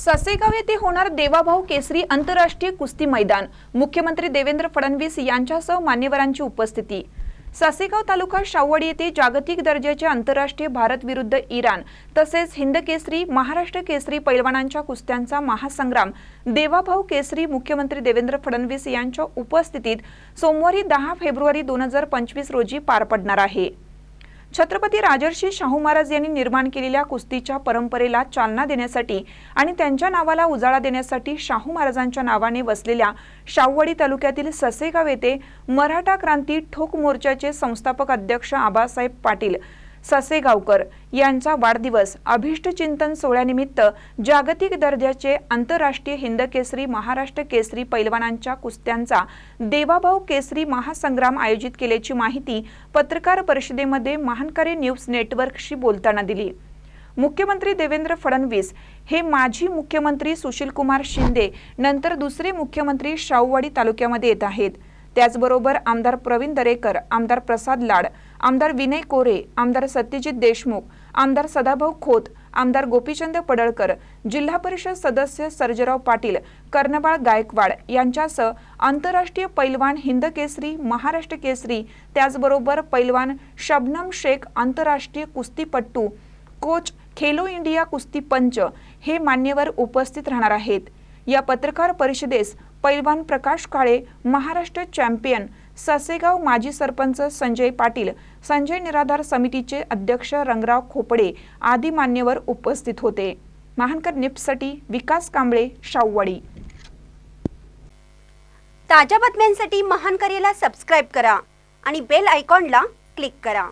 ससेगाव येथे होणार देवाभाऊ केसरी आंतरराष्ट्रीय कुस्ती मैदान. मुख्यमंत्री देवेंद्र फडणवीस यांच्यासह मान्यवरांची उपस्थिती. ससेगाव तालुका शावडी येथे जागतिक दर्जाचे आंतरराष्ट्रीय भारत विरुद्ध इराण तसेच हिंद केसरी महाराष्ट्र केसरी पैलवानांच्या कुस्त्यांचा महासंग्राम. देवाभाऊ केसरी मुख्यमंत्री देवेंद्र फडणवीस यांच्या उपस्थितीत सोमवारी दहा फेब्रुवारी दोन हजार पंचवीस रोजी पार पडणार आहे. छत्रपती राजर्षी शाहू महाराज यांनी निर्माण केलेल्या कुस्तीच्या परंपरेला चालना देण्यासाठी आणि त्यांच्या नावाला उजाळा देण्यासाठी शाहू महाराजांच्या नावाने वसलेल्या शाहूवाडी तालुक्यातील ससेगाव येथे मराठा क्रांती ठोक मोर्चाचे संस्थापक अध्यक्ष आबासाहेब पाटील ससेगावकर यांचा वाढदिवस अभिष्ट चिंतन सोहळ्यानिमित्त जागतिक दर्जाचे आंतरराष्ट्रीय हिंद केसरी महाराष्ट्र केसरी पैलवानांच्या कुस्त्यांचा देवाभाऊ केसरी महासंग्राम आयोजित केल्याची माहिती पत्रकार परिषदेमध्ये महानकारी न्यूज नेटवर्कशी बोलताना दिली. मुख्यमंत्री देवेंद्र फडणवीस हे माजी मुख्यमंत्री सुशीलकुमार शिंदे नंतर दुसरे मुख्यमंत्री शाहूवाडी तालुक्यामध्ये येत आहेत. त्याचबरोबर आमदार प्रवीण दरेकर आमदार प्रसाद लाड आमदार विनय कोरे आमदार सत्यजित देशमुख आमदार सदाभाऊ खोत आमदार गोपीचंद पडळकर जिल्हा परिषद सदस्य सर्जराव पाटील कर्णबाळ गायकवाड यांच्यासह आंतरराष्ट्रीय पैलवान हिंद केसरी महाराष्ट्र केसरी त्याचबरोबर पैलवान शबनम शेख आंतरराष्ट्रीय कुस्तीपट्टू कोच खेलो इंडिया कुस्ती पंच हे मान्यवर उपस्थित राहणार आहेत. या पत्रकार परिषदेस पैलवान प्रकाश काळे महाराष्ट्र चॅम्पियन ससेगाव माजी सरपंच संजय पाटील संजय निराधार समितीचे अध्यक्ष रंगराव खोपडे आदी मान्यवर उपस्थित होते. महानकर निप्ससाठी विकास कांबळे शाववाडी ताज्या बातम्यांसाठी महानकरेला सबस्क्राईब करा आणि बेल आयकॉनला क्लिक करा.